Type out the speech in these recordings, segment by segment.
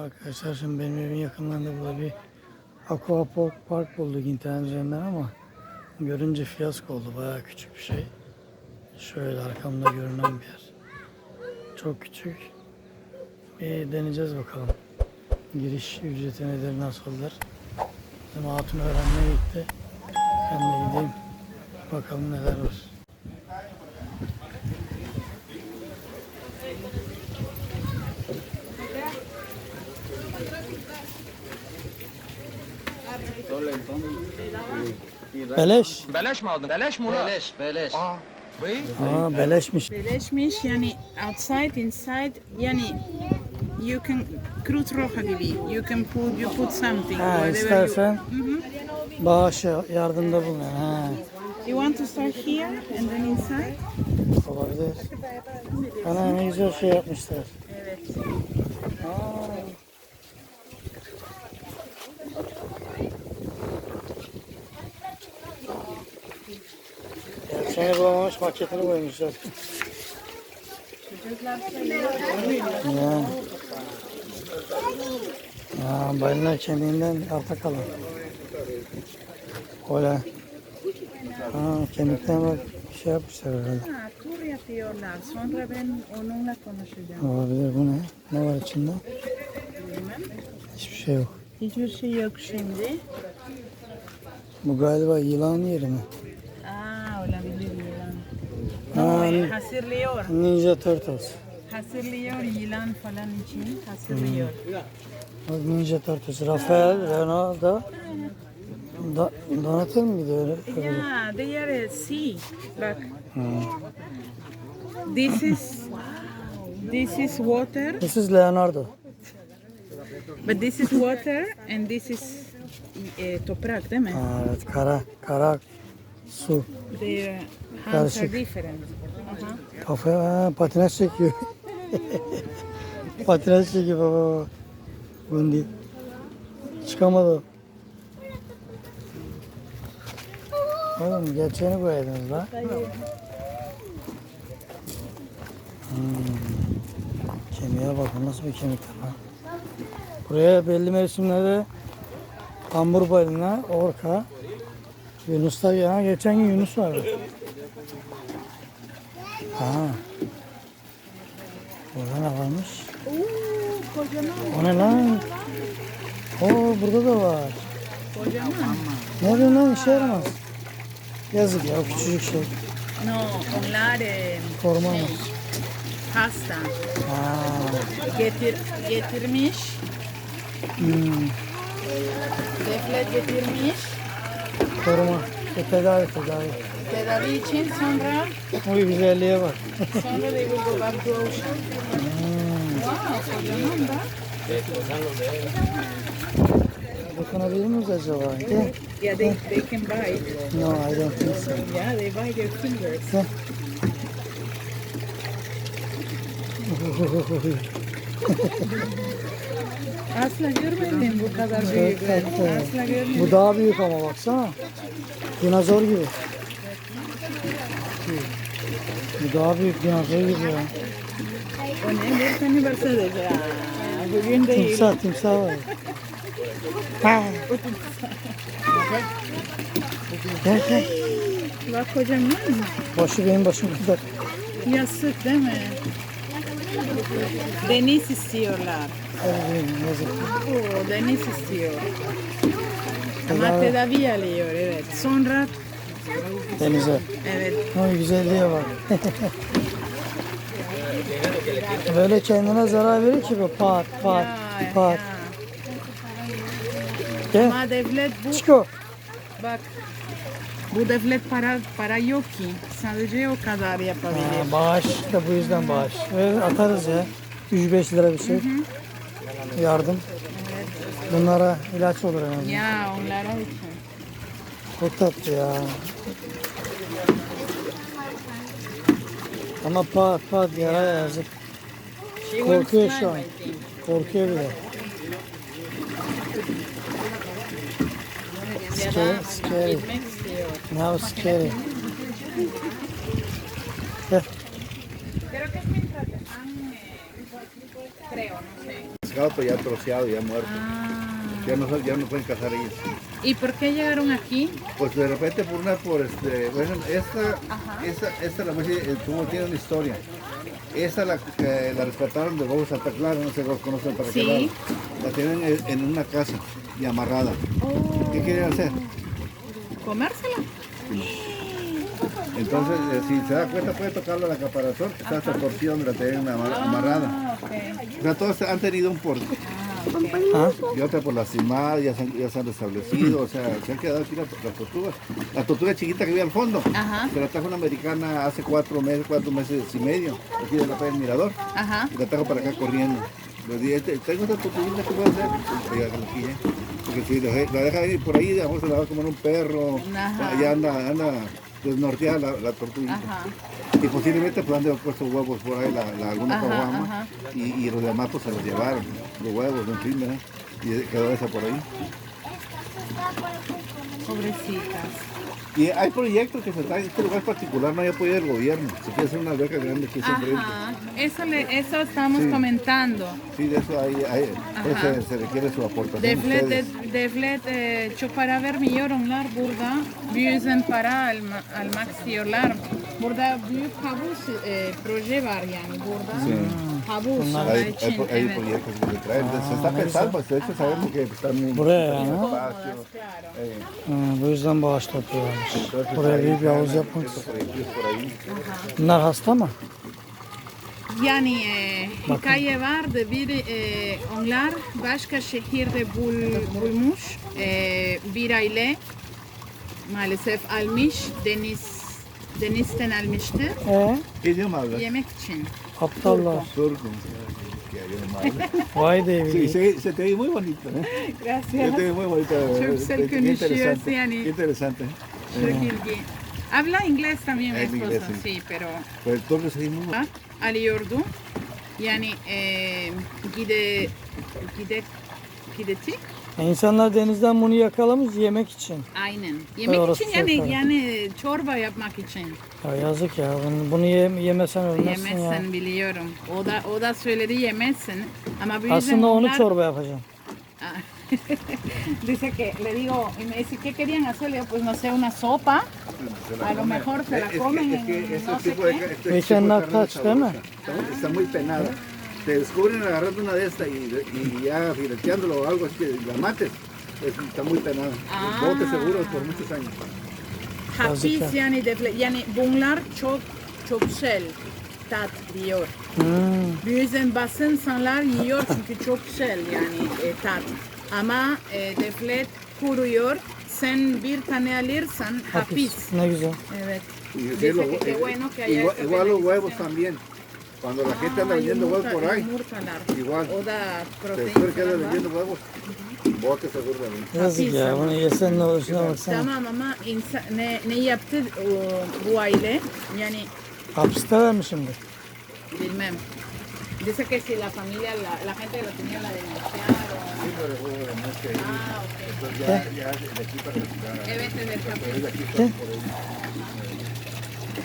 Arkadaşlar şimdi benim evin yakınlarında burada bir aqua park, park bulduk internet üzerinden ama görünce fiyasko oldu. Bayağı küçük bir şey. Şöyle arkamda görünen bir yer. Çok küçük. Bir deneyeceğiz bakalım. Giriş ücreti nedir, nasıldır? Bizim hatun öğrenmeye gitti. Ben de gideyim. Bakalım neler var. Beleş. Beleş mi aldın? Beleş mi ulan? Beleş, beleş. Aa, bey. Aa beleşmiş. Beleşmiş yani outside inside yani you can krut roja gibi you can put you put something Ha istersen you, bağış yardımda bulun. Ha you want to start here and then inside olabilir. Ana ne güzel şey yapmışlar. evet Aa. Gerçeğini bulamamış maketini koymuşlar. Ya. Ya balina kemiğinden arta kalan. Öyle. Ha, kemikten bak şey yapmışlar herhalde. ha, tur yapıyorlar sonra ben onunla konuşacağım Olabilir bu ne? Ne var içinde? Hiçbir şey yok. hiçbir şey yok şimdi Bu galiba yılan yeri mi? Aa olabilir yılan Ha, no, hazırlıyor Ninja Turtles. hazırlıyor yılan falan için hazırlıyor Bak Ninja Turtles. Rafael, Leonardo, da, Donatello mıydı öyle? Yeah, they are sea. Bak. This is this is water, This is Leonardo. but this is water and this is uh, toprak, değil mi? Ha, evet, kara, kara su. Their hands Karışık. are different. Aha. Kafaya ha, patinaj çekiyor. patinaj çekiyor baba. baba. Gundi. Çıkamadı. Oğlum gerçeğini koyaydınız la. Hmm. Kemiğe bakın nasıl bir kemik lan. Buraya belli mevsimlerde kambur balina, orka, yunuslar ya. Geçen gün yunus vardı. Ha. Burada ne varmış? O ne lan? Oo burada da var. kocaman. Ne yapıyorsun lan işe yaramaz. Yazık ya küçücük şey. No, onlar eh, Koruma mı? hasta. Ha. Getir, getirmiş, Hmm. deflet getirmiş. Koruma. E, tedavi tedavi. Tedavi için sonra O güzelliğe bak. sonra they will go back to ocean. Wow, kocaman da. Dokunabilir miyiz acaba? Yeah, they, they can bite. No, I don't think so. Yeah, they bite their fingers. Gel. Asla görmedim bu kadar büyük. tatlı. Asla görmedim. Bu daha büyük ama baksana. Dinozor gibi. Bu daha büyük dinozor gibi ya. O ne? Bir tane Mercedes ya. Bugün değil. Timsah, timsah var. Ha. Gel gel. Bak kocaman. Başı benim başım kadar. Yazık değil mi? Deniz istiyorlar. Oo, deniz istiyor. Ama Tedavi. alıyor evet. Sonra Denize. evet. O güzelliğe bak. Böyle kendine zarar verir ki bu pat pat Ya, pat. ya. Gel. Ama devlet bu Chico. bak bu devlet para para yok ki. Sadece o kadar yapabilir. Ha, bağış da bu yüzden bağış. Ve atarız ya. 3-5 lira bir şey. Yardım. Bunlara ilaç olur en azından. Ya onlara için. Çok tatlı ya. Ama pat pat yara yazık. Will Korkuyor şu an. Korkuyor bile. Scary, scary. Now scary. Gel. Creo que es mientras están, eh, creo, no sé. Pescado, pero ya troceado, ya muerto. Ah. Ya no, ya no pueden cazar ellos. ¿Y por qué llegaron aquí? Pues de repente por una, por este, bueno, esta, esta, esta la voy a decir, tiene una historia. Esa la, que la rescataron de Bobo Santa Clara, no sé si los conocen para Sí. La tienen en, en una casa y amarrada. ¿Qué quieren hacer? ¿Comérsela? Entonces, eh, si se da cuenta, puede tocarlo a la caparazón, está hasta torcida donde la tienen amar- amarrada. Ah, ok. O sea, todos han tenido un por ¿Ah? y otra por lastimada, ya se han, ya se han restablecido, o sea, se han quedado aquí las, las tortugas. La tortuga chiquita que vive al fondo, Ajá, se la trajo una americana hace cuatro meses, cuatro meses y medio, aquí de la playa del Mirador, ajá. y la trajo para acá corriendo. Le dije, "Te- tengo esta tortuguita que puedo hacer, y la. Porque si la, la deja ir por ahí, a lo mejor se la va a comer un perro, Ajá. ya anda, anda desnorteada la, la tortuguita. Ajá. Y posiblemente pues han de haber puesto huevos por ahí, la, la- alguna Ajá, caguama, ajá. y, y los demás pues se los llevaron, los huevos, en fin, ¿verdad? Y quedó esa por ahí. Pobrecitas. Y hay proyectos que se traen, este lugar particular no hay apoyo del gobierno, se quiere hacer una alberca grande aquí enfrente. Ajá. Eso, le, eso estamos Sí. comentando. Sí, de eso hay, hay pues se, se requiere su aportación. de ustedes. de- devlet e, çok para vermiyorlar burada. Bu yüzden para alma, almak istiyorlar. Burada büyük havuz e, proje var yani burada. Sí. Havuz Hay, hay, hay evet. proyectos que se traen, se está pensando, de hecho sabemos que están Buraya yani. eh, Hı, bu yüzden bağış topluyorlarmış. entonces Buraya hay- büyük bir havuz hay yapmak. Bunlar hasta mı? Yani e, hikaye vardı. Bir e, onlar başka şehirde bul, bulmuş. E, bir aile maalesef almış. Deniz denizden almıştı. Ee. Yemek için. Aptallar. Turco. Qué idioma hablas? Vay Sí, devri. se, se te ve muy bonito, ¿eh? Se Gracias. te ve muy bonito. Çok eh, güzel qué- qué konuşuyorsun interesante, yani. Qué interesante. Çok ilgi. Habla inglés también mi Habla esposa, inglés, sí. sí, pero Pues el turco se ve muy ha, alıyordu. Yani e, gide gide gideti İnsanlar denizden bunu yakalamış yemek için. aynen. Yemek orası için yani önemli. yani çorba yapmak için. Ya yazık ya. Bunu, bunu ye- yemesen ölmezsin ya. Yemezsen biliyorum. O da o da söyledi yemezsin. Ama bu yüzden Aslında onu onlar- çorba yapacağım. Dice que le digo y me dice qué querían hacerle pues no sé una sopa. A lo mejor se la Es que- comen es que en no sé qué. nakaç, es değil mi? Está, está muy penada. Te descubren agarrando una de estas y, y ya fileteándolo o algo así que la mates. Es- está muy penada. Ah. Bote seguro por muchos años. Hapis yani defle yani bunlar çok çok güzel tat diyor. Hmm. Bu yüzden bazı insanlar yiyor çünkü çok güzel yani e, tat. Ama e, deflet kuruyor. Sen bir tane alırsan hapis. Ne güzel. Evet. Y Dice sí, lo- que qué bueno que haya igual, los huevos también. Cuando la gente anda Ay, vendiendo huevos por ahí, igual. O da te protein descubren que anda falan var. vendiendo huevos, bote seguro también. Yazık ya. Bunu yesen ne olur şuna baksana. Tamam ama insan, ne, ne yaptı o, bu aile? Yani Hapiste vermiş şimdi. bilmem. Dice que si la familia, la, la gente que lo tenía la denunciaron. Sí, pero bueno, no es que ahí- Ah, ok. entonces ya, ya de aquí para la- Evet evet.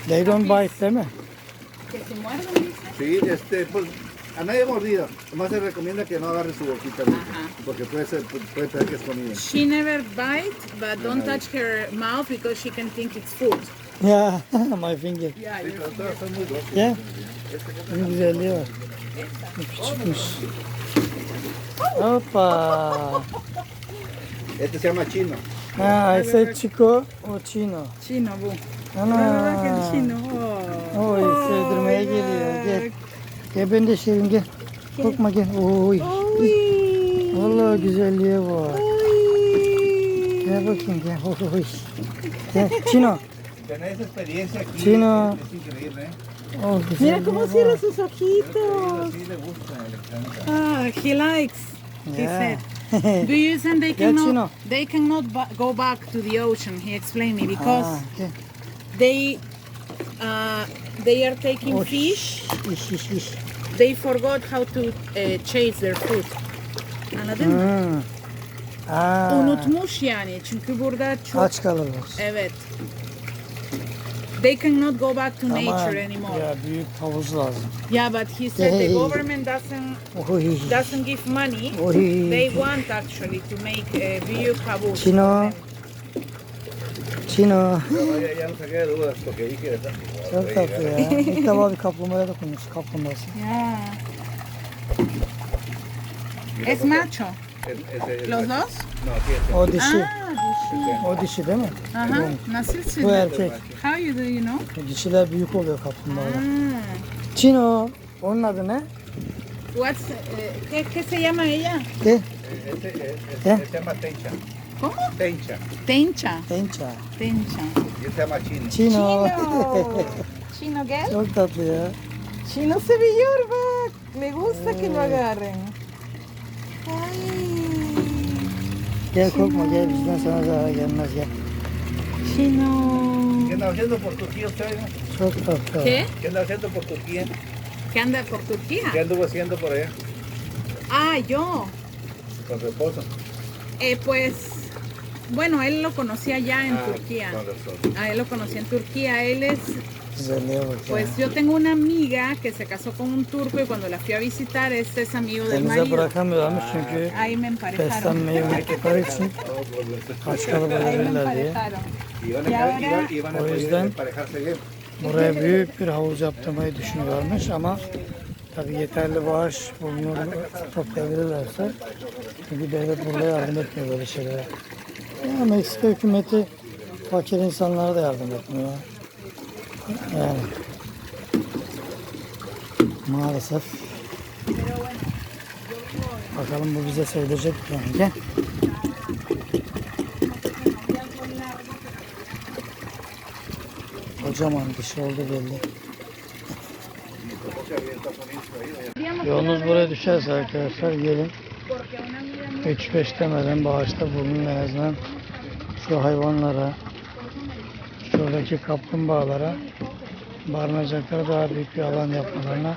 They don't bite değil mi? Que se muerden, dice. Sí, este, pues a nadie mordida. Además se recomienda que no agarre su boquita, ¿no? Ajá. porque puede ser, puede pensar que es comida. She never bite, but don't touch her mouth because she can think it's food. Ya my finger. Yeah, Sí, pero todas son muy dóciles. Bu küçükmüş. Hoppa. Este se llama chino. I said Chico, o Chino. Chino bu. Ana. chino. Oy sevdirmeye geliyor. Gel. Gel ben de seveyim gel. Korkma gel. Oy. Vallahi güzelliğe bak. Gel bakayım gel. Oy. Gel. Aquí Chino. Oh, Mira cómo cierra sus ojitos. Ah, he likes. He Yeah. said. Do you think they Yeah, cannot Chino. they cannot go back to the ocean? He explained me because Ha, gel. they uh, they are taking Oy. fish. İş iş iş. They forgot how to uh, chase their food. Anladın mı? Hmm. Aa, Unutmuş yani çünkü burada çok aç kalırlar. evet. they cannot go back to Ama nature anymore. ya büyük havuz lazım. Yeah, but he said the Hey. government doesn't Oy. doesn't give money. Oy. They want actually to make a büyük havuz. Chino. Chino. Ya, ya, ya no saqué de dudas porque ahí que. Çok tatlı ya. İlk defa bir kaplumbağaya dokunmuş. Kaplumbağası. Yeah. Es macho. Es- es- es- Los dos? Es O dişi. Ah, dişi. O dişi değil mi? Aha. Nasılsın? Bu erkek. How you do you know? Dişiler büyük oluyor kaplumbağalar. Ah. Chino. Onun adı ne? What's, eh, ¿qué, ¿Qué se llama ella? De. Este, es- ¿Qué? se llama Tencha. ¿Cómo? Tencha. Tencha. Tencha. Y este se llama Chino. Chino. Chino. Chino. Çok tatlı ya. Chino sevillor bak. Le gusta que lo agarren. Ay. Gel korkma gel bizden sana zarar gelmez gel. Chino. ¿Qué anda haciendo por Turquía usted? no? ¿Qué? ¿Qué anda haciendo por Turquía? ¿Qué anda por Turquía? ¿Qué anduvo haciendo por allá Ah, yo. con su esposo? Eh, pues, bueno, él lo conocí allá en Ah, Turquía. A él lo conocí en Turquía. Él es, ya. pues yo tengo una amiga que se casó con un turco y cuando la fui a visitar, este es amigo del Denize marido. çünkü Ahí me emparejaron. Ahí me emparejaron. Y ahora- O yüzden- emparejarse bien. Buraya büyük bir havuz yaptırmayı düşünüyorlarmış ama tabi yeterli bağış bulunur toplayabilirlerse çünkü devlet burada yardım etmiyor böyle şeylere. Ya Meksika hükümeti fakir insanlara da yardım etmiyor. Yani maalesef bakalım bu bize sevdirecek yani. Gel. Kocaman dişi oldu belli. Yolunuz buraya düşerse arkadaşlar gelin. 3-5 demeden bağışta bulunun en azından şu hayvanlara, şuradaki kaplumbağalara barınacaklara daha büyük bir alan yapmalarına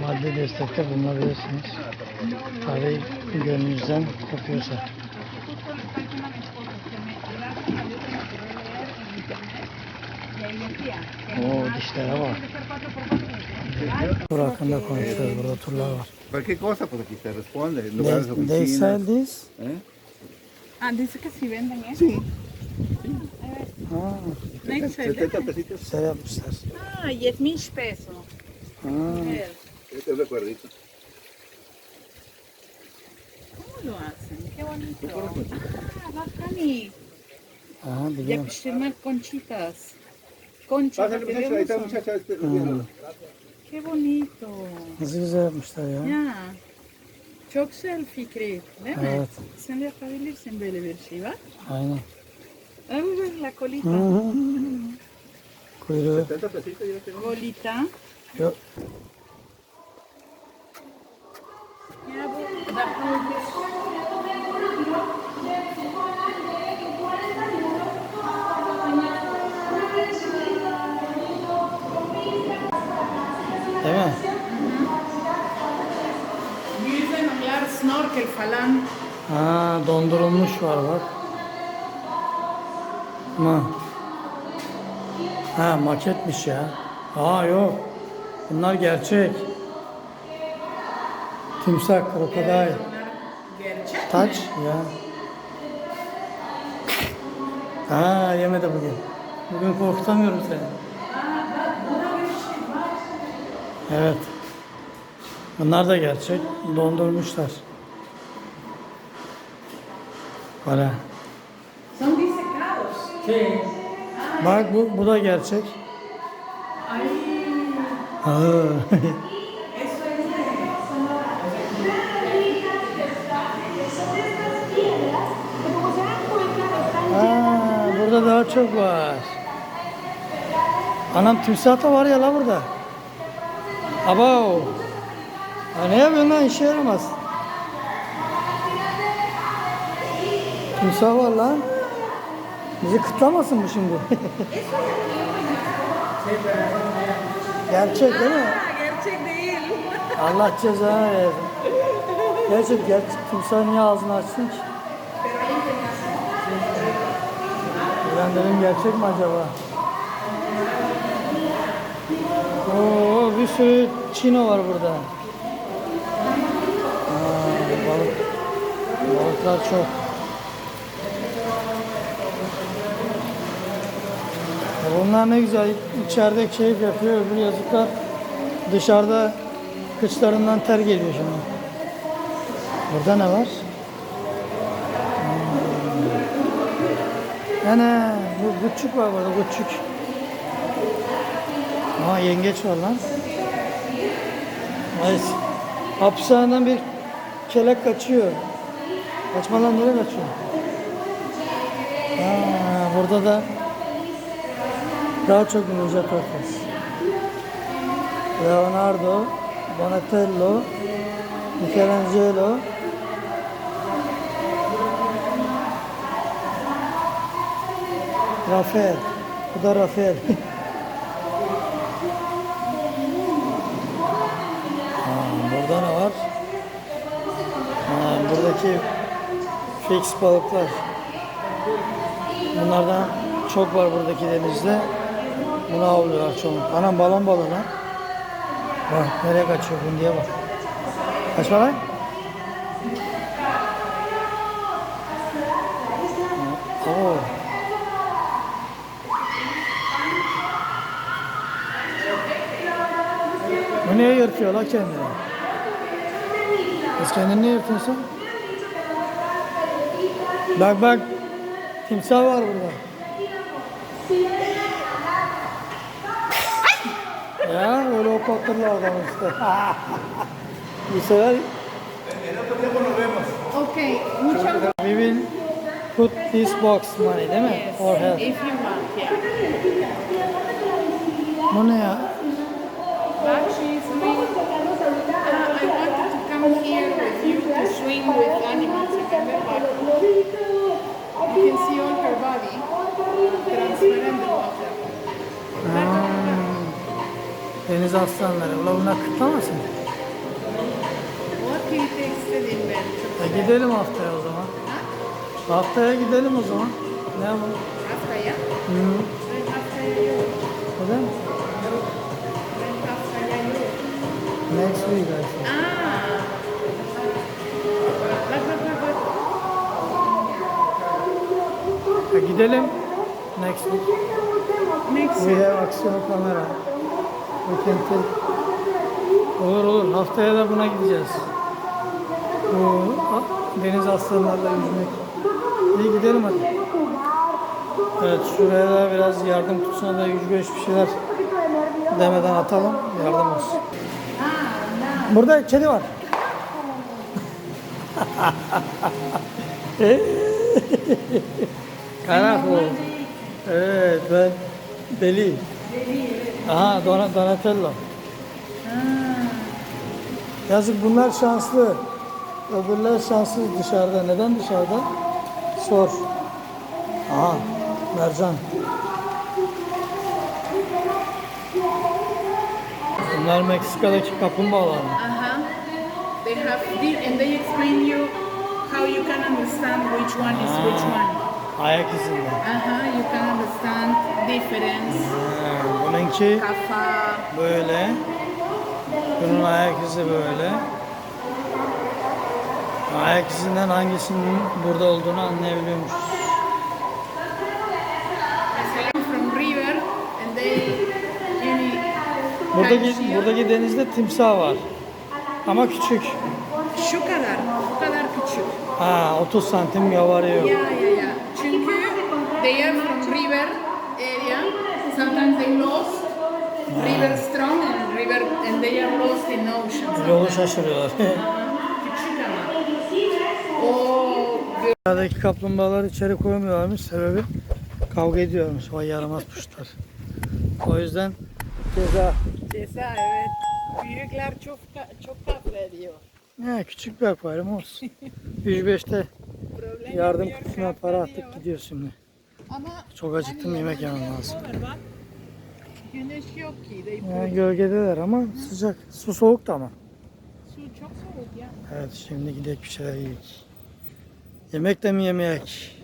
maddi destekte bulunabilirsiniz. Tabii gönlünüzden kopuyorsa. Oo dişlere bak. Tur hakkında konuşuyoruz. Burada turlar var. Cualquier cosa, pues aquí se responde. En lugares de They, they oficinas. sell this? ¿eh? Ah, dice que si venden eso. Sí. Ha, Ne güzel değil 70 mi? pesitos. güzel yapmışlar. Ah, 70 pesos. Ha, Ver, Este es recuerdito. ¿Cómo lo hacen? Qué bonito. Ah, bacani. aha biliyorum. Yapıştırmak conchitas. Concha. Pásale, muchacho, ahí está, muchacho. este, Qué bonito. Nasıl güzel yapmışlar ya. Ya. Çok güzel fikri, değil mi? Evet. Sen de yapabilirsin böyle bir şey var. Aynen. Ay, ver la colita. Hı hı. Kuyruğu 70 pesitos yo tengo. Colita. yok. Dondurulmuş var bak. Ma. Ha maketmiş ya. Aa yok. Bunlar gerçek. Timsah, krokodil. Gerçek. Taç ya. Ha yemedi bugün. Bugün korkutamıyorum seni. Evet. Bunlar da gerçek. Dondurmuşlar. Böyle. Son disecados. Bak bu, bu da gerçek. Ha. Ha, burada daha çok var. Anam timsah da var ya la burada. Abo. Ha, ne yapıyorsun lan işe yaramaz. Timsah var lan. Bizi kıtlamasın bu şimdi. Gerçek değil mi? Gerçek değil. Allah cezanı versin. Gerçek gerçek timsah niye ağzını açsın ki? Dedim gerçek mi acaba? Oo, bir sürü çino var burada. Aa, balık. Balıklar çok. Ya Bunlar ne güzel içeride keyif yapıyor. Öbür yazıklar dışarıda kıçlarından ter geliyor şimdi. Burada ne var? Hmm. Ana bu küçük var burada küçük. Aa yengeç var lan. Nice. Hapishaneden bir kelek kaçıyor. Kaçma lan nereye kaçıyor? Aa, burada da daha çok Ninja Turtles. Leonardo, Donatello, Michelangelo, Rafael. Bu da Rafael. Burada ne var? Ha, buradaki fix balıklar. Bunlardan çok var buradaki denizde. Bunu avlıyorlar çoğun. Anam balon balığı lan. Bak nereye kaçıyor bundiye bak. Kaçma lan. Oo. Bu niye yırtıyor la kendini? Kız kendini niye yırtıyorsun? Bak bak. Timsah var burada. Ya öyle oklatırlar adamı işte. Bu sefer Okay, muchas we will put this box money değil mi? Yes, For help. if you want, yeah. Bu ne ya? But she's doing. Uh, I wanted to come here with you to swim with animals, remember? But you can see all her body, transparent water. Hmm. Deniz aslanları. Ulan bunlar kıtlamasın. Take in there? E gidelim haftaya o zaman. Haftaya gidelim o zaman. Ne yapalım? Haftaya? Hı. Ben haftaya yok. Neden? Ben haftaya yok. Next week I think. Bak bak bak bak. Ha, gidelim. Next week. Next We have aksiyon kamera. Can take. Olur olur. Haftaya da buna gideceğiz. Bu deniz aslanlarla yüzmek. İyi gidelim hadi. Evet şuraya da biraz yardım kutusuna da 105 bir şeyler demeden atalım. Yardım olsun. Burada kedi var. Karahu. Evet ben deli. Aha Don Donatello. Yazık bunlar şanslı. Öbürler şanssız dışarıda. Neden dışarıda? Sor. Aha mercan. Bunlar Meksika'daki kaplumbağalar mı? Uh-huh. They have the, and they explain you how you can understand which one is which one. Ayak izinde. Uh-huh. You can understand difference. Ha, Kafa. böyle. Bunun ayak izi böyle. Ayak izinden hangisinin burada olduğunu anlayabiliyormuşuz. Buradaki, buradaki denizde timsah var. Ama küçük. Şu kadar, bu kadar küçük. Ha 30 santim yavarıyor. Ya ya ya. Çünkü they are from river area. Sometimes they lost. River strong and river and they are lost in ocean. Yolu şaşırıyorlar. Dünyadaki kaplumbağalar içeri koymuyorlarmış. Sebebi kavga ediyormuş. Vay yaramaz kuşlar. O yüzden ceza. ceza evet. Büyükler çok çok kavga ediyor. Ya küçük bir akvaryum olsun. 105'te Problem yardım kutusuna para attık gidiyor şimdi. Ama Çok acıktım hani yemek yemem lazım. bak. Güneş yok ki. They Yani gölgedeler ama sıcak. Su soğuk da ama. Su çok soğuk ya. Evet şimdi gidelim bir şeyler yiyelim. Yemek de mi yemek?